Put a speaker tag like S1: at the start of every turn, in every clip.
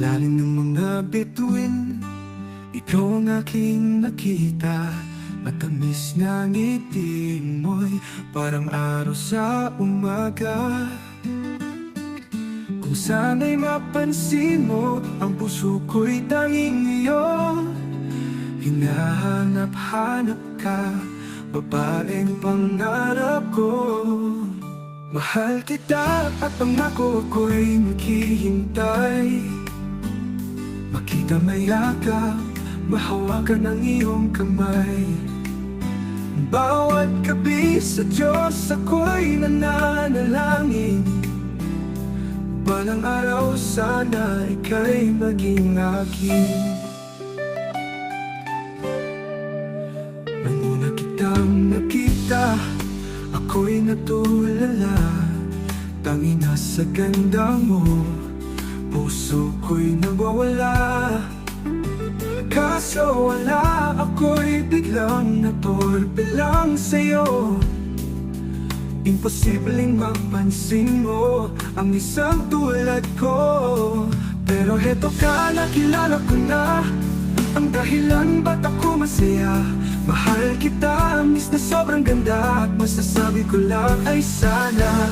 S1: ilalim ng mga bituin Ikaw ang aking nakita. Matamis na ngiti mo'y Parang araw sa umaga. Kung sana'y mapansin mo Ang puso ko'y tanging iyo. Hinahanap-hanap ka Babaeng pangarap ko. Mahal kita at pangako ko'y naghihintay Makita mayakap, mahawakan ang iyong kamay. Bawat gabi sa Diyos ako'y nananalangin. Balang araw sana ika'y maging akin. Nang una kitang nakita Ako'y natulala. Tangi na sa ganda mo Puso ko'y nawawala. Kaso wala ako'y biglang natorpe lang sa'yo. Imposibleng mapansin mo Ang isang tulad ko. Pero heto ka nakilala ko na Ang dahilan ba't ako masaya. Mahal kita, miss na sobrang ganda At masasabi ko lang ay sana.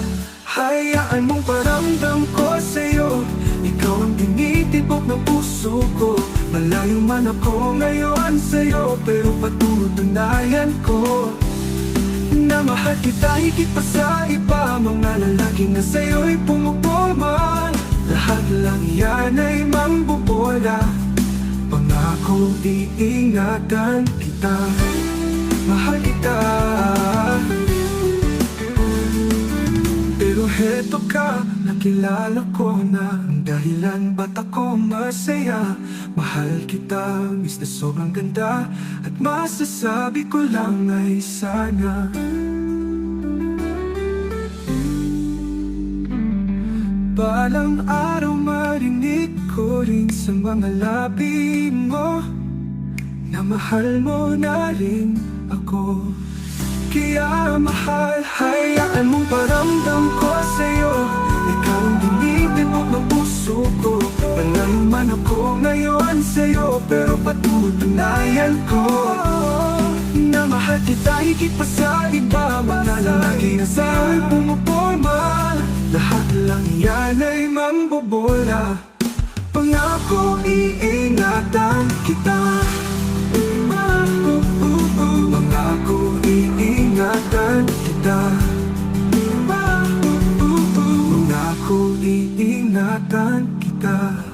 S1: Hayaan mong paramdam ko sa'yo Ikaw ang tinitibok ng puso ko. Malayo man ako ngayon sa'yo Pero patutunayan ko na mahal kita higit pa sa iba. Mga lalaki na sa'yo'y pumupulma Lahat lang yan ay mambubola Pangako iingatan kita. Mahal kita heto ka, nakilala ko na. Ang dahilan ba't ako masaya? Mahal kita, miss na sobrang ganda. At masasabi ko lang ay sana. Balang araw marinig ko rin sa mga labi mo. Na mahal mo na rin ako. Kaya mahal, hayaan mong paramdam ako ngayon sa'yo Pero patutunayan ko Na mahal kita higit pa sa iba Mga lalaki na sa'yo'y pumuporma. Lahat lang yan ay mambobola Pangako iingatan kita. Pangako iingatan kita. Pangako iingatan kita